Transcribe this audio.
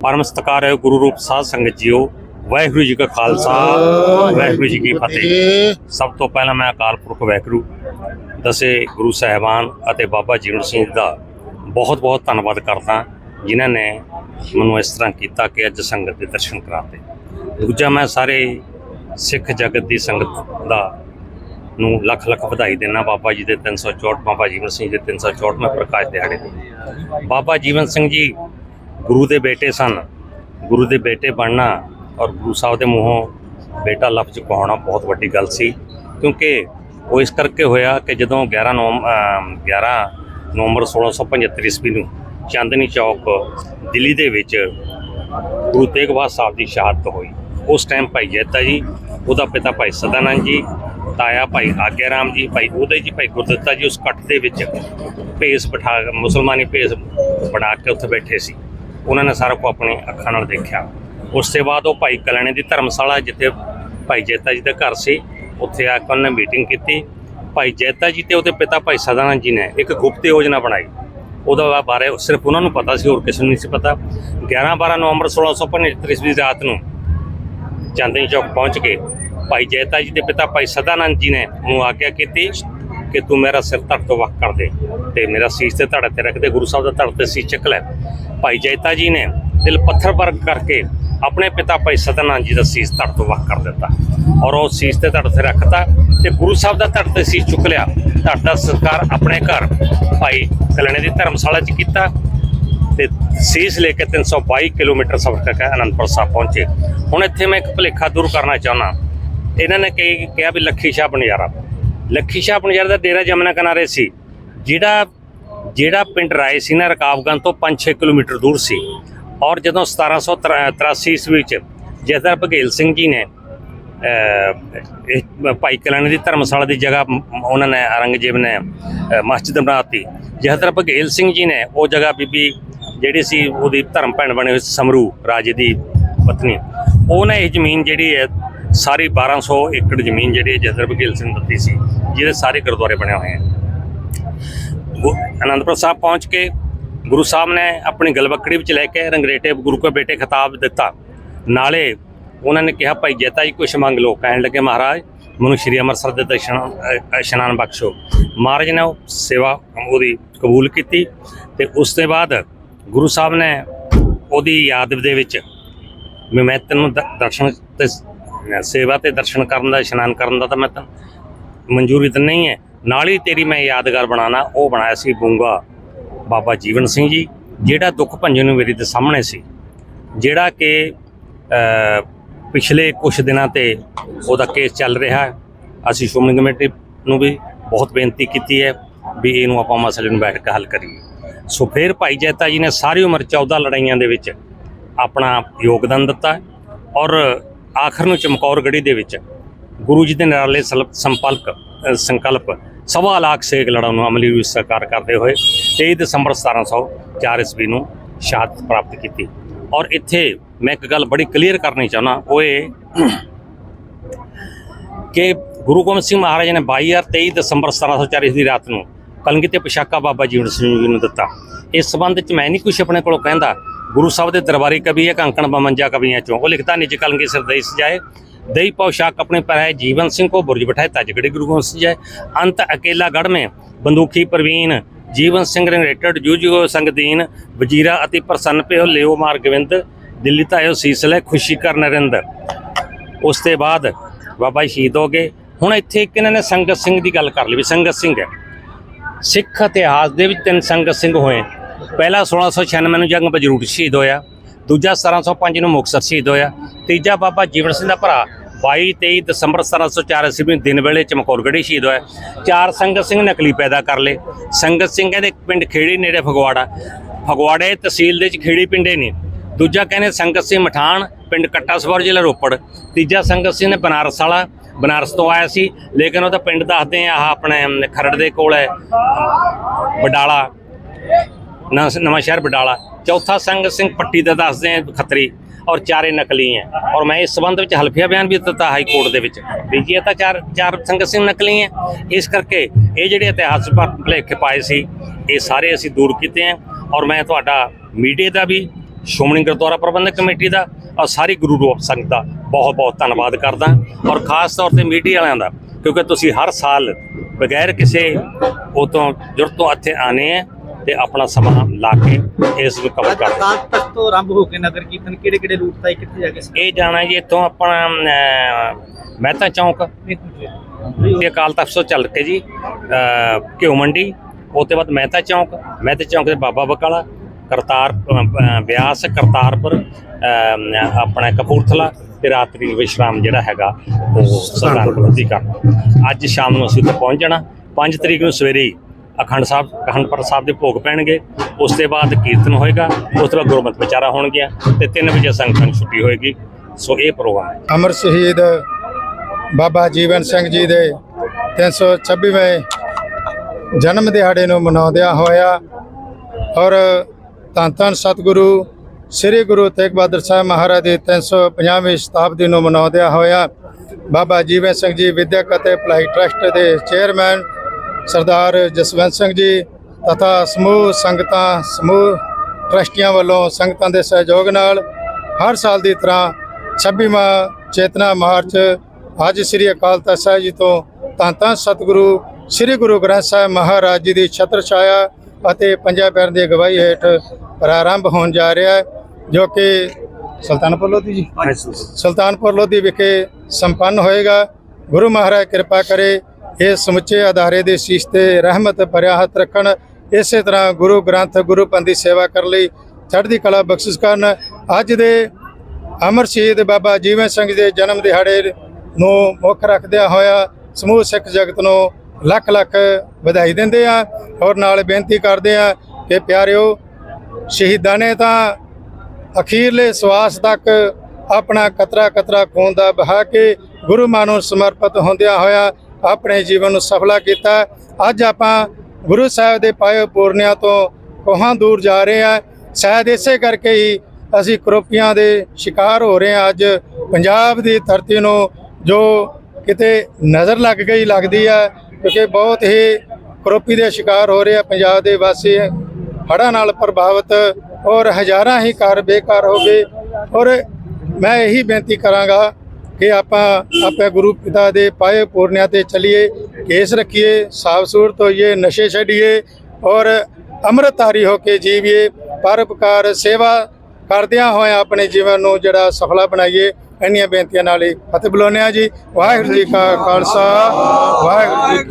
ਪਰਮ ਸਤਿਕਾਰਯੋਗ ਗੁਰੂ ਰੂਪ ਸਾਧ ਸੰਗਤ ਜੀਓ, ਵਾਹਿਗੁਰੂ ਜੀ ਕਾ ਖਾਲਸਾ, ਵਾਹਿਗੁਰੂ ਜੀ ਕੀ ਫਤਿਹ। ਸਭ ਤੋਂ ਪਹਿਲਾਂ ਮੈਂ ਅਕਾਲ ਪੁਰਖ ਵਾਹਿਗੁਰੂ, ਦਸੇ ਗੁਰੂ ਸਾਹਿਬਾਨ ਅਤੇ ਬਾਬਾ ਜੀਵਨ ਸਿੰਘ ਦਾ ਬਹੁਤ ਬਹੁਤ ਧੰਨਵਾਦ ਕਰਦਾ, ਜਿਨ੍ਹਾਂ ਨੇ ਮੈਨੂੰ ਇਸ ਤਰ੍ਹਾਂ ਕੀਤਾ ਕਿ ਅੱਜ ਸੰਗਤ ਦੇ ਦਰਸ਼ਨ ਕਰਾਤੇ। ਦੂਜਾ ਮੈਂ ਸਾਰੇ ਸਿੱਖ ਜਗਤ ਦੀ ਸੰਗਤ ਦਾ ਨੂੰ ਲੱਖ ਲੱਖ ਵਧਾਈ ਦੇਣਾ ਬਾਬਾ ਜੀ ਦੇ 364 ਬਾਬਾ ਜੀਵਨ ਸਿੰਘ ਜੀ ਦੇ 364 ਪ੍ਰਕਾਸ਼ ਦਿਹਾੜੇ ਤੇ। ਬਾਬਾ ਜੀਵਨ ਸਿੰਘ ਜੀ ਗੁਰੂ ਦੇ ਬੇਟੇ ਸਨ। ਗੁਰੂ ਦੇ ਬੇਟੇ ਬਣਨਾ ਔਰ ਗੁਰੂ ਸਾਹਿਬ ਦੇ ਮੂੰਹੋਂ ਬੇਟਾ ਲਫ਼ਜ਼ ਕਹਾਉਣਾ ਬਹੁਤ ਵੱਡੀ ਗੱਲ ਸੀ। ਕਿਉਂਕਿ ਉਹ ਇਸ ਕਰਕੇ ਹੋਇਆ ਕਿ ਜਦੋਂ 11 ਨਵੰਬਰ 11 ਨਵੰਬਰ 1675 ਈਸਵੀ ਨੂੰ ਚਾਂਦਨੀ ਚੌਕ ਦਿੱਲੀ ਦੇ ਵਿੱਚ ਗੁਰੂ ਤੇਗ ਬਹਾਦਰ ਸਾਹਿਬ ਦੀ ਸ਼ਹਾਦਤ ਹੋਈ। ਉਸ ਟਾਈਮ ਭਾਈ ਜੈਤਾ ਜੀ, ਉਹਦਾ ਪਿਤਾ ਭਾਈ ਸਦਾਨੰਦ ਜੀ ਤਾਇਆ ਭਾਈ ਆਗਿਆ ਰਾਮ ਜੀ, ਭਾਈ ਉਹਦੇ ਜੀ, ਭਾਈ ਗੁਰਦਿੱਤਾ ਜੀ ਉਸ ਕੱਟ ਦੇ ਵਿੱਚ ਭੇਸ ਬਿਠਾ ਮੁਸਲਮਾਨੀ ਭੇਸ ਬਣਾ ਕੇ ਉੱਥੇ ਬੈਠੇ ਸੀ। ਉਹਨਾਂ ਨੇ ਸਾਰਾ ਕੁ ਆਪਣੇ ਅੱਖਾਂ ਨਾਲ ਦੇਖਿਆ। ਉਸ ਤੋਂ ਬਾਅਦ ਉਹ ਭਾਈ ਕਲਿਆਣੇ ਦੀ ਧਰਮਸ਼ਾਲਾ ਜਿੱਥੇ ਭਾਈ ਜੈਤਾ ਜੀ ਦਾ ਘਰ ਸੀ, ਉੱਥੇ ਆ ਕੇ ਉਹਨਾਂ ਨੇ ਮੀਟਿੰਗ ਕੀਤੀ। ਭਾਈ ਜੈਤਾ ਜੀ ਤੇ ਉਹਦੇ ਪਿਤਾ ਭਾਈ ਸਦਾਨੰਦ ਜੀ ਨੇ ਇੱਕ ਗੁਪਤ ਯੋਜਨਾ ਬਣਾਈ। ਉਹਦਾ ਬਾਰੇ ਸਿਰਫ ਉਹਨਾਂ ਨੂੰ ਪਤਾ ਸੀ, ਹੋਰ ਕਿਸੇ ਨੂੰ ਨਹੀਂ ਸੀ ਪਤਾ। 11 12 ਨਵੰਬਰ 1675 ਈਸਵੀ ਰਾਤ ਨੂੰ ਚਾਂਦਨੀ ਚੌਕ ਪਹੁੰਚ ਕੇ ਭਾਈ ਜੈਤਾ ਜੀ ਦੇ ਪਿਤਾ ਭਾਈ ਸਦਾਨੰਦ ਜੀ ਨੇ ਉਹਨੂੰ ਆਗਿਆ ਕੀਤੀ ਕਿ ਤੂੰ ਮੇਰਾ ਸਿਰ ਧੜ ਤੋਂ ਵੱਖ ਕਰ ਦੇ ਤੇ ਮੇਰਾ ਸੀਸ ਤੇ ਧੜ ਤੇ ਰੱਖ ਦੇ, ਗੁਰੂ ਸਾਹਿਬ ਦਾ ਧੜ ਤੇ ਸੀਸ ਚੱਕ ਲੈ। ਭਾਈ ਜੈਤਾ ਜੀ ਨੇ ਦਿਲ ਪੱਥਰ ਵਰਗ ਕਰਕੇ ਆਪਣੇ ਪਿਤਾ ਭਾਈ ਸਦਾਨੰਦ ਜੀ ਦਾ ਸੀਸ ਧੜ ਤੋਂ ਵੱਖ ਕਰ ਦਿੱਤਾ ਔਰ ਉਹ ਸੀਸ ਤੇ ਧੜ ਤੇ ਰੱਖਤਾ ਤੇ ਗੁਰੂ ਸਾਹਿਬ ਦਾ ਧੜ ਤੇ ਸੀਸ ਚੁੱਕ ਲਿਆ। ਧੜ ਦਾ ਸੰਸਕਾਰ ਆਪਣੇ ਘਰ ਭਾਈ ਕਲਣੇ ਦੀ ਧਰਮਸ਼ਾਲਾ 'ਚ ਕੀਤਾ ਤੇ ਸੀਸ ਲੈ ਕੇ 322 ਕਿਲੋਮੀਟਰ ਸਫ਼ਰ ਕਰਕੇ ਅਨੰਦਪੁਰ ਸਾਹਿਬ ਪਹੁੰਚੇ। ਹੁਣ ਇੱਥੇ ਮੈਂ ਇੱਕ ਭੁਲੇਖਾ ਦੂਰ ਕਰਨਾ ਚਾਹੁੰਦਾ ਇਹਨਾਂ ਨੇ ਕਹੀ ਕਿਹਾ ਵੀ ਲੱਖੀ ਸ਼ਾਹ ਬਨਜਾਰਾ ਲੱਖੀ ਸ਼ਾਹ ਬਨਜਾਰਾ ਦਾ ਡੇਰਾ ਜਮਨਾ ਕਿਨਾਰੇ ਸੀ। ਜਿਹੜਾ ਜਿਹੜਾ ਪਿੰਡ ਰਾਏ ਸੀ ਨਾ ਰਕਾਬਗੰਜ ਤੋਂ 5-6 ਕਿਲੋਮੀਟਰ ਦੂਰ ਸੀ। ਔਰ ਜਦੋਂ 1783 ਈਸਵੀ ਵਿੱਚ ਜਥੇਦਾਰ ਬਘੇਲ ਸਿੰਘ ਜੀ ਨੇ ਭਾਈ ਕਲਿਆਣ ਦੀ ਧਰਮਸ਼ਾਲਾ ਦੀ ਜਗ੍ਹਾ ਉਹਨਾਂ ਨੇ ਔਰੰਗਜ਼ੇਬ ਨੇ ਅਹ, ਮਸਜਿਦ ਬਣਾਤੀ ਜਥੇਦਾਰ ਬਘੇਲ ਸਿੰਘ ਜੀ ਨੇ ਉਹ ਜਗ੍ਹਾ ਬੀਬੀ ਜਿਹੜੀ ਸੀ ਉਹਦੀ ਧਰਮ ਭੈਣ ਬਣੇ ਹੋਈ ਸਮਰੂ ਰਾਜੇ ਦੀ ਪਤਨੀ। ਉਹਨੇ ਇਹ ਜ਼ਮੀਨ ਜਿਹੜੀ ਹੈ ਸਾਰੀ 1200 ਏਕੜ ਜ਼ਮੀਨ ਜਿਹੜੀ ਹੈ ਜਥੇਦਾਰ ਬਘੇਲ ਸਿੰਘ ਨੂੰ ਦਿੱਤੀ ਸੀ, ਜਿਹਦੇ ਸਾਰੇ ਗੁਰਦੁਆਰੇ ਬਣੇ ਹੋਏ ਹਨ ਗੁ- ਅਨੰਦਪੁਰ ਸਾਹਿਬ ਪਹੁੰਚ ਕੇ ਗੁਰੂ ਸਾਹਿਬ ਨੇ ਆਪਣੀ ਗਲਵੱਕੜੀ ਵਿੱਚ ਲੈ ਕੇ ਰੰਗਰੇਟੇ ਗੁਰੂ ਕੋ ਬੇਟੇ ਖਿਤਾਬ ਦਿੱਤਾ। ਨਾਲੇ ਉਹਨਾਂ ਨੇ ਕਿਹਾ, ਭਾਈ ਜੈਤਾ ਜੀ ਕੁਛ ਮੰਗ ਲੋ ਕਹਿਣ ਲੱਗੇ, ਮਹਾਰਾਜ, ਮੈਨੂੰ ਸ਼੍ਰੀ ਅੰਮ੍ਰਿਤਸਰ ਦੇ ਦਰਸ਼ਨ ਇਸ਼ਨਾਨ ਬਖਸ਼ੋ। ਮਹਾਰਾਜ ਨੇ ਉਹ ਸੇਵਾ ਉਹਦੀ ਕਬੂਲ ਕੀਤੀ ਤੇ ਉਸ ਤੋਂ ਬਾਅਦ ਗੁਰੂ ਸਾਹਿਬ ਨੇ ਉਹਦੀ ਯਾਦ ਦੇ ਵਿੱਚ ਵੀ ਮੈਂ ਤੈਨੂੰ ਦਰਸ਼ਨ ਤੇ ਸੇਵਾ ਤੇ ਦਰਸ਼ਨ ਕਰਨ ਦਾ, ਇਸ਼ਨਾਨ ਕਰਨ ਦਾ ਤਾਂ ਮੈਂ ਤਾਂ ਮਨਜ਼ੂਰੀ ਤਾਂ ਨਹੀਂ ਹੈ। ਨਾਲ ਹੀ ਤੇਰੀ ਮੈਂ ਯਾਦਗਾਰ ਬਣਾਣਾ ਉਹ ਬਣਾਇਆ ਸੀ ਬੂੰਗਾ ਬਾਬਾ ਜੀਵਨ ਸਿੰਘ ਜੀ, ਜਿਹੜਾ ਦੁੱਖ ਭੰਜਨ ਨੂੰ ਮੇਰੇ ਦੇ ਸਾਹਮਣੇ ਸੀ। ਜਿਹੜਾ ਕਿ ਪਿਛਲੇ ਕੁਝ ਦਿਨਾਂ ਤੇ ਉਹਦਾ ਕੇਸ ਚੱਲ ਰਿਹਾ ਹੈ। ਅਸੀਂ ਸ਼੍ਰੋਮਣੀ ਕਮੇਟੀ ਨੂੰ ਵੀ ਬਹੁਤ ਬੇਨਤੀ ਕੀਤੀ ਹੈ ਵੀ ਇਹਨੂੰ ਆਪਾਂ ਮਸਲੇ ਨੂੰ ਬੈਠ ਕੇ ਹੱਲ ਕਰੀਏ। ਸੋ ਫਿਰ ਭਾਈ ਜੈਤਾ ਜੀ ਨੇ ਸਾਰੀ ਉਮਰ 14 ਲੜਾਈਆਂ ਦੇ ਵਿੱਚ ਆਪਣਾ ਯੋਗਦਾਨ ਦਿੱਤਾ ਔਰ ਆਖਰ ਨੂੰ ਚਮਕੌਰ ਗੜੀ ਦੇ ਵਿੱਚ ਗੁਰੂ ਜੀ ਦੇ ਨਿਰਾਲੇ ਸਲ- ਸੰਪਲਕ ਸੰਕਲਪ ਸਵਾ ਲੱਖ ਸੇਕ ਲੜਾਉਣ ਨੂੰ ਅਮਲੀ ਵਿੱਚ ਸਾਕਾਰ ਕਰਦੇ ਹੋਏ 23 ਦਸੰਬਰ 1704 ਈਸਵੀ ਨੂੰ ਸ਼ਹਾਦਤ ਪ੍ਰਾਪਤ ਕੀਤੀ। ਔਰ ਇੱਥੇ ਮੈਂ ਇੱਕ ਗੱਲ ਬੜੀ ਕਲੀਅਰ ਕਰਨੀ ਚਾਹੁੰਦਾ, ਉਹ ਇਹ ਕਿ ਗੁਰੂ ਗੋਬਿੰਦ ਸਿੰਘ ਮਹਾਰਾਜ ਨੇ 22 ਔਰ 23 ਦਸੰਬਰ 1704 ਦੀ ਰਾਤ ਨੂੰ ਕਲਗੀ ਤੇ ਪੋਸ਼ਾਕਾ ਬਾਬਾ ਜੀਵਨ ਸਿੰਘ ਜੀ ਨੂੰ ਦਿੱਤਾ। ਇਸ ਸੰਬੰਧ ਵਿੱਚ ਮੈਂ ਨਹੀਂ ਕੁਝ ਆਪਣੇ ਕੋਲੋਂ ਕਹਿੰਦਾ ਗੁਰੂ ਸਾਹਿਬ ਦੇ ਦਰਬਾਰੀ ਕਵੀ ਹੈ, ਕੰਕਣ ਬਮੰਜਾ ਕਵੀਆਂ ਚੋਂ। ਉਹ ਲਿਖਦਾ, ਨਿਜ ਕਲੰਗੀ ਸਰਦਈ ਸਜਾਏ। ਦਈ ਪੌਸ਼ਾਕ ਆਪਣੇ ਪਰ ਹੈ, ਜੀਵਨ ਸਿੰਘ ਕੋ ਬੁਰਜ ਬਿਠਾਏ ਤਜਗੜੇ ਗੁਰੂ ਗੋਬਿੰਦ ਸਿੰਘ ਜੈ ਅੰਤ ਅਕੇਲਾ ਗੜ ਮੇ, ਬੰਦੂਖੀ ਪ੍ਰਵੀਨ, ਜੀਵਨ ਸਿੰਘ ਰਿਲੇਟਡ ਜੂਜੋ ਸੰਗਦੀਨ ਵਜੀਰਾ ਅਤੇ ਪ੍ਰਸੰਨ ਪਿਓ ਲਿਓ ਮਾਰ ਗਵਿੰਦ ਦਿੱਲੀ ਤਾਇਓ ਸੀਸਲੇ ਖੁਸ਼ੀ ਕਰ ਨਰਿੰਦਰ। ਉਸ ਤੇ ਬਾਅਦ ਬਾਬਾ ਸ਼ਹੀਦ ਹੋ ਗਏ। ਹੁਣ ਇੱਥੇ ਇੱਕ ਇਹਨਾਂ ਨੇ ਸੰਗਤ ਸਿੰਘ ਦੀ ਗੱਲ ਕਰ ਲਈ ਵੀ ਸੰਗਤ ਸਿੰਘ ਸਿੱਖ ਇਤਿਹਾਸ ਦੇ ਵਿੱਚ ਤਿੰਨ ਸੰਗਤ ਸਿੰਘ ਹੋਏ। ਪਹਿਲਾ 1696 ਨੂੰ ਜੰਗ ਬਜਰੂਟ ਸ਼ਹੀਦ ਹੋਇਆ, ਦੂਜਾ 1705 ਨੂੰ ਮੁਕਤਸਰ ਸ਼ਹੀਦ ਹੋਇਆ, ਤੀਜਾ ਬਾਬਾ ਜੀਵਨ ਸਿੰਘ ਦਾ ਭਰਾ 22 23 ਦਸੰਬਰ 1704 ਈਸਵੀ ਨੂੰ ਦਿਨ ਵੇਲੇ ਚਮਕੌਰਗੜ੍ਹੀ ਸ਼ਹੀਦ ਹੋਇਆ। ਚਾਰ ਸੰਗਤ ਸਿੰਘ ਨਕਲੀ ਪੈਦਾ ਕਰ ਲਏ। ਸੰਗਤ ਸਿੰਘ ਇਹਦੇ ਪਿੰਡ ਖੇੜੀ ਨੇੜੇ ਫਗਵਾੜਾ, ਫਗਵਾੜੇ ਤਹਿਸੀਲ ਦੇ ਚ ਖੇੜੀ ਪਿੰਡੇ ਨੇ। ਦੂਜਾ ਕਹਿੰਦੇ ਸੰਗਤ ਸਿੰਘ ਮਠਾਣ ਪਿੰਡ ਕੱਟਾ ਸਵਰ ਜ਼ਿਲ੍ਹਾ ਰੋਪੜ। ਤੀਜਾ ਸੰਗਤ ਸਿੰਘ ਨੇ ਬਨਾਰਸ ਵਾਲਾ, ਬਨਾਰਸ ਤੋਂ ਆਇਆ ਸੀ, ਲੇਕਿਨ ਉਹਦਾ ਪਿੰਡ ਦੱਸਦੇ ਆ, ਆਹ ਆਪਣੇ ਖਰੜ ਦੇ ਕੋਲ ਹੈ ਬਡਾਲਾ ਨਵਾਂ ਸ਼ਹਿਰ ਬਡਾਲਾ ਚੌਥਾ ਸੰਗਤ ਸਿੰਘ ਪੱਟੀ ਦਾ ਦੱਸਦੇ ਆ ਖੱਤਰੀ ਔਰ ਚਾਰੇ ਨਕਲੀ ਹੈ ਔਰ ਮੈਂ ਇਸ ਸੰਬੰਧ ਵਿੱਚ ਹਲਫੀਆ ਬਿਆਨ ਵੀ ਦਿੱਤਾ ਹਾਈ ਕੋਰਟ ਦੇ ਵਿੱਚ। ਵੀ ਜੀ, ਇਹ ਤਾਂ ਚਾਰ ਚਾਰ ਸੰਗਤ ਸਿੰਘ ਨਕਲੀ ਹੈ ਇਸ ਕਰਕੇ ਇਹ ਜਿਹੜੇ ਇਤਿਹਾਸ ਪਰ ਭੁਲੇਖੇ ਪਾਏ ਸੀ, ਇਹ ਸਾਰੇ ਅਸੀਂ ਦੂਰ ਕੀਤੇ ਹੈ ਔਰ ਮੈਂ ਤੁਹਾਡਾ ਮੀਡੀਆ ਦਾ ਵੀ, ਸ਼੍ਰੋਮਣੀ ਗੁਰਦੁਆਰਾ ਪ੍ਰਬੰਧਕ ਕਮੇਟੀ ਦਾ ਔਰ ਸਾਰੀ ਗੁਰੂ ਰੂਪ ਸੰਗਤ ਦਾ ਬਹੁਤ ਬਹੁਤ ਧੰਨਵਾਦ ਕਰਦਾ। ਔਰ ਖਾਸ ਤੌਰ ਤੇ ਮੀਡੀਆ ਵਾਲਿਆਂ ਦਾ, ਕਿਉਂਕਿ ਤੁਸੀਂ ਹਰ ਸਾਲ ਬਗੈਰ ਕਿਸੇ ਉਹ ਤੋਂ ਜ਼ਰੂਰਤ ਤੋਂ ਇੱਥੇ ਆਨੇ ਹੈ ਤੇ ਆਪਣਾ ਸਮਾਂ ਲਾ ਕੇ ਇਸ ਨੂੰ ਕਵਰ ਕਰਦੇ ਅਕਾਲ ਤਖਤ ਤੋਂ ਆਰੰਭ ਹੋ ਕੇ ਨਗਰ ਕੀਰਤਨ ਕਿਹੜੇ ਕਿਹੜੇ ਰੂਟ ਤਾਈ ਕਿੱਥੇ ਜਾ ਕੇ ਇਹ ਜਾਣਾ ਜੀ ਇੱਥੋਂ ਆਪਣਾ ਮਹਿਤਾ ਚੌਂਕ। ਤੇ ਅਕਾਲ ਤਖਤ ਤੋਂ ਚੱਲ ਕੇ ਜੀ ਘਿਓ ਮੰਡੀ। ਉਹ ਤੋਂ ਬਾਅਦ ਮਹਿਤਾ ਚੌਂਕ। ਮਹਿਤਾ ਚੌਂਕ ਦੇ ਬਾਬਾ ਬਕਾਲਾ ਕਰਤਾਰ ਬਿਆਸ ਕਰਤਾਰਪੁਰ ਆਪਣਾ ਕਪੂਰਥਲਾ ਤੇ ਰਾਤਰੀ ਵਿਸ਼ਰਾਮ ਜਿਹੜਾ ਹੈਗਾ ਉਹ ਸਰਦਾਰਪੁਰ ਦੀ ਕਰਨਾ ਅੱਜ ਸ਼ਾਮ ਨੂੰ ਅਸੀਂ ਉੱਥੇ ਪਹੁੰਚ ਜਾਣਾ। 5 ਤਰੀਕ ਨੂੰ ਸਵੇਰੇ ਹੀ ਅਖੰਡ ਸਾਹਿਬ, ਅਖੰਡ ਪਾਠ ਸਾਹਿਬ ਦੇ ਭੋਗ ਪੈਣਗੇ। ਉਸ ਤੋਂ ਬਾਅਦ ਕੀਰਤਨ ਹੋਏਗਾ, ਉਸ ਤੋਂ ਬਾਅਦ ਗੁਰਮਤਿ ਵਿਚਾਰਾ ਹੋਣਗੀਆਂ ਤੇ 3 ਵਜੇ ਸੰਗਤਾਂ ਨੂੰ ਛੁੱਟੀ ਹੋਏਗੀ। ਸੋ ਇਹ ਪ੍ਰੋਗਰਾਮ ਹੈ। ਅਮਰ ਸ਼ਹੀਦ ਬਾਬਾ ਜੀਵਨ ਸਿੰਘ ਜੀ ਦੇ 326ਵੇਂ ਜਨਮ ਦਿਹਾੜੇ ਨੂੰ ਮਨਾਉਂਦਿਆਂ ਹੋਇਆ ਔਰ ਧੰਨ ਧੰਨ ਸਤਿਗੁਰੂ, ਸ੍ਰੀ ਗੁਰੂ ਤੇਗ ਬਹਾਦਰ ਸਾਹਿਬ ਮਹਾਰਾਜ ਦੀ 350ਵੀਂ ਸ਼ਤਾਬਦੀ ਨੂੰ ਮਨਾਉਂਦਿਆਂ ਹੋਇਆ ਬਾਬਾ ਜੀਵਨ ਸਿੰਘ ਜੀ ਵਿਦਿਅਕ ਅਤੇ ਭਲਾਈ ਟਰਸਟ ਦੇ ਚੇਅਰਮੈਨ ਸਰਦਾਰ ਜਸਵੰਤ ਸਿੰਘ ਜੀ ਤਥਾ ਸਮੂਹ ਸੰਗਤਾਂ ਸਮੂਹ ਟਰਸਟੀਆਂ ਵੱਲੋਂ ਸੰਗਤਾਂ ਦੇ ਸਹਿਯੋਗ ਨਾਲ ਹਰ ਸਾਲ ਦੀ ਤਰ੍ਹਾਂ 26ਵਾਂ ਚੇਤਨਾ ਮਾਰਚ ਅੱਜ ਸ੍ਰੀ ਅਕਾਲ ਤਖਤ ਸਾਹਿਬ ਜੀ ਤੋਂ ਧੰਨ ਧੰਨ ਸਤਿਗੁਰੂ ਸ੍ਰੀ ਗੁਰੂ ਗ੍ਰੰਥ ਸਾਹਿਬ ਮਹਾਰਾਜ ਜੀ ਦੀ ਛਤਰ ਛਾਇਆ ਅਤੇ ਪੰਜਾਂ ਪਿਆਰਿਆਂ ਦੀ ਅਗਵਾਈ ਹੇਠ ਪ੍ਰਾਰੰਭ ਹੋਣ ਜਾ ਰਿਹਾ ਹੈ ਜੋ ਕਿ ਸੁਲਤਾਨਪੁਰ ਲੋਧੀ ਜੀ। ਸੁਲਤਾਨਪੁਰ ਲੋਧੀ ਵਿਖੇ ਸੰਪੰਨ ਹੋਏਗਾ। ਗੁਰੂ ਮਹਾਰਾਜ ਕਿਰਪਾ ਕਰੇ ਇਹ ਸਮੁੱਚੇ ਅਦਾਰੇ ਦੇ ਸ਼ੀਸ਼ ਤੇ ਰਹਿਮਤ ਭਰਿਆ ਹੱਥ ਰੱਖਣ, ਇਸੇ ਤਰ੍ਹਾਂ ਗੁਰੂ ਗ੍ਰੰਥ, ਗੁਰੂ ਪੰਥ ਦੀ ਸੇਵਾ ਕਰਨ ਲਈ ਚੜ੍ਹਦੀ ਕਲਾ ਬਖਸ਼ਿਸ਼ ਕਰਨ, ਅੱਜ ਦੇ ਅਮਰ ਸ਼ਹੀਦ ਬਾਬਾ ਜੀਵਨ ਸਿੰਘ ਦੇ ਜਨਮ ਦਿਹਾੜੇ ਨੂੰ ਮੁੱਖ ਰੱਖਦਿਆਂ ਹੋਇਆ ਸਮੂਹ ਸਿੱਖ ਜਗਤ ਨੂੰ ਲੱਖ ਲੱਖ ਵਧਾਈ ਦਿੰਦੇ ਆ ਔਰ ਨਾਲ ਬੇਨਤੀ ਕਰਦੇ ਆ ਕਿ ਪਿਆਰਿਓ, ਸ਼ਹੀਦਾਂ ਨੇ ਤਾਂ ਅਖੀਰਲੇ ਸਵਾਸ ਤੱਕ ਆਪਣਾ ਕਤਰਾ ਕਤਰਾ ਖੂਨ ਦਾ ਬਹਾ ਕੇ ਗੁਰੂ ਮਾਂ ਨੂੰ ਸਮਰਪਿਤ ਹੁੰਦਿਆਂ ਹੋਇਆ ਆਪਣੇ ਜੀਵਨ ਨੂੰ ਸਫਲਾ ਕੀਤਾ। ਅੱਜ ਆਪਾਂ ਗੁਰੂ ਸਾਹਿਬ ਦੇ ਪਾਏ ਪੂਰਨਿਆਂ ਤੋਂ ਕੋਹਾਂ ਦੂਰ ਜਾ ਰਹੇ ਆ ਸ਼ਾਇਦ ਇਸੇ ਕਰਕੇ ਹੀ ਅਸੀਂ ਕਰੋਪੀਆਂ ਦੇ ਸ਼ਿਕਾਰ ਹੋ ਰਹੇ ਆ ਅੱਜ ਪੰਜਾਬ ਦੀ ਧਰਤੀ ਨੂੰ ਜੋ ਕਿਤੇ ਨਜ਼ਰ ਲੱਗ ਗਈ, ਲੱਗਦੀ ਆ ਕਿਉਂਕਿ ਬਹੁਤ ਹੀ ਕਰੋਪੀ ਦੇ ਸ਼ਿਕਾਰ ਹੋ ਰਹੇ ਆ ਪੰਜਾਬ ਦੇ ਵਾਸੀ। ਹੜ੍ਹਾਂ ਨਾਲ ਪ੍ਰਭਾਵਿਤ ਔਰ ਹਜ਼ਾਰਾਂ ਹੀ ਘਰ ਬੇਕਾਰ ਹੋ ਗਏ। ਔਰ ਮੈਂ ਇਹੀ ਬੇਨਤੀ ਕਰਾਂਗਾ ਕਿ ਆਪਾਂ ਆਪਣੇ ਗੁਰੂ ਪਿਤਾ ਦੇ ਪਾਏ ਪੂਰਨਿਆਂ ਤੇ ਚਲੀਏ, ਕੇਸ ਰੱਖੀਏ, ਸਾਫ਼ ਸੂਰਤ ਹੋਈਏ, ਨਸ਼ੇ ਛੱਡੀਏ ਔਰ ਅੰਮ੍ਰਿਤਧਾਰੀ ਹੋ ਕੇ ਜੀਵੀਏ ਪਰਉਪਕਾਰ ਸੇਵਾ ਕਰਦਿਆਂ ਹੋਇਆ ਆਪਣੇ ਜੀਵਨ ਨੂੰ ਜਿਹੜਾ ਸਫਲਾ ਬਣਾਈਏ, ਇੰਨੀਆਂ ਬੇਨਤੀਆਂ ਨਾਲ ਹੀ ਫਤਿਹ ਬੁਲਾਉਂਦੇ ਹਾਂ ਜੀ। ਵਾਹਿਗੁਰੂ ਜੀ ਕਾ ਖਾਲਸਾ, ਵਾਹਿਗੁਰੂ ਜੀ